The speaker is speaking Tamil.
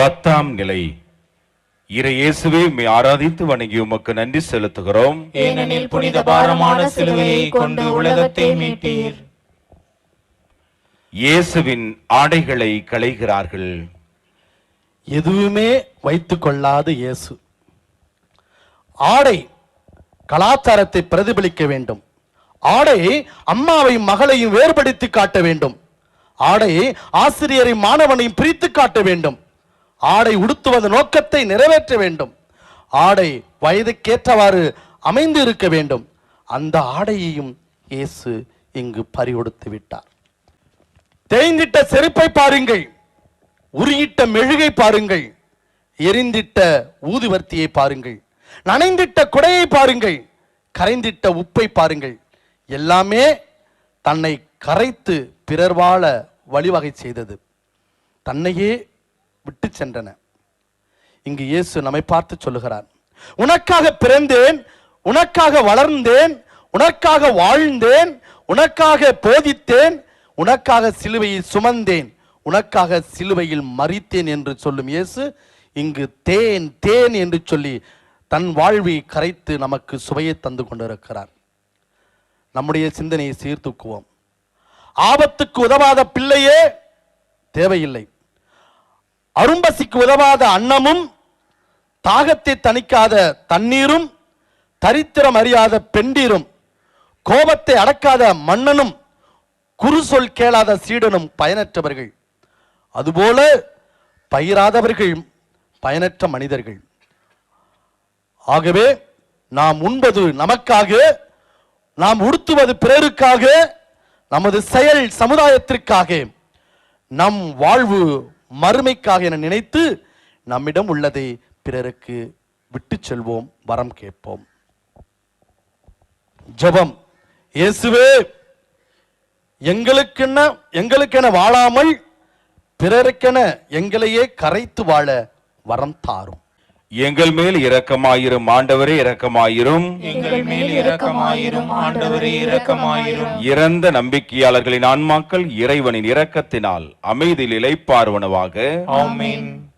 பத்தாம் நிலை. இறை இயேசுவே உம்மை ஆராதித்து வணங்கி உமக்கு நன்றி செலுத்துகிறோம். ஏனெனில் புனித பாரமான சிலுவையை கொண்டு உலகத்தை மீட்டீர். இயேசுவின் ஆடைகளை களைகிறார்கள். எதுவுமே வைத்துக் கொள்ளாத இயேசு. ஆடை கலாச்சாரத்தை பிரதிபலிக்க வேண்டும். ஆடை அம்மாவையும் மகளையும் வேறுபடுத்தி காட்ட வேண்டும். ஆடை ஆசிரியரை மாணவனையும் பிரித்து காட்ட வேண்டும். ஆடை உடுத்துவது நோக்கத்தை நிறைவேற்ற வேண்டும். ஆடை வயதுக்கேற்றவாறு அமைந்து இருக்க வேண்டும். அந்த ஆடையையும் இயேசு இங்கு பறிகொடுத்து விட்டார். தேய்ந்திட்ட செருப்பை பாருங்கள். உருகிட்ட மெழுகை பாருங்கள். எரிந்திட்ட ஊதுவர்த்தியை பாருங்கள். நனைந்திட்ட குடையை பாருங்கள். கரைந்திட்ட உப்பை பாருங்கள். எல்லாமே தன்னை கரைத்து பிறர் வாழ வழிவகை செய்தது. தன்னையே விட்டு சென்றன. இங்கு இயேசு நம்மை பார்த்து சொல்லுகிறார் உனக்காக பிறந்தேன் உனக்காக வளர்ந்தேன் உனக்காக வாழ்ந்தேன் உனக்காக போதித்தேன் உனக்காக சிலுவையை சுமந்தேன் உனக்காக சிலுவையில் மறித்தேன் என்று சொல்லும் இயேசு இங்கு தேன் தேன் என்று சொல்லி தன் வாழ்வை கரைத்து நமக்கு சுவையை தந்து கொண்டிருக்கிறார். நம்முடைய சிந்தனையை சீர்தூக்குவோம். ஆபத்துக்கு உதவாத பிள்ளையே தேவையில்லை. அரும்பசிக்கு உதவாத அன்னமும் தாகத்தை தணிக்காத தண்ணீரும் தரித்திரம் அறியாத பெண்டீரும் கோபத்தை அடக்காத மன்னனும் குறு சொல் கேளாத சீடனும் பயனற்றவர்கள். அதுபோல பயிராதவர்கள் பயனற்ற மனிதர்கள். ஆகவே நாம் உண்பது நமக்காக நாம் உடுத்துவது பிறருக்காக நமது செயல் சமுதாயத்திற்காக நம் வாழ்வு மறுமைக்காக என நினைத்து நம்மிடம் உள்ளதை பிறருக்கு விட்டு செல்வோம் வரம் கேட்போம். ஜெபம். இயேசுவே எங்களுக்கென்ன எங்களுக்கென வாழாமல் பிறருக்கென எங்களையே கரைத்து வாழ வரம் தாரும். எங்கள் மேல் இரக்கமாயிரும் ஆண்டவரே இரக்கமாயிரும். எங்கள் மேல் இரக்கமாயிரும் ஆண்டவரே இரக்கமாயிரும். இறந்த நம்பிக்கையாளர்களின் ஆன்மாக்கள் இறைவனின் இரக்கத்தினால் அமைதியில் இளைப்பாறுவனவாக ஆமென்.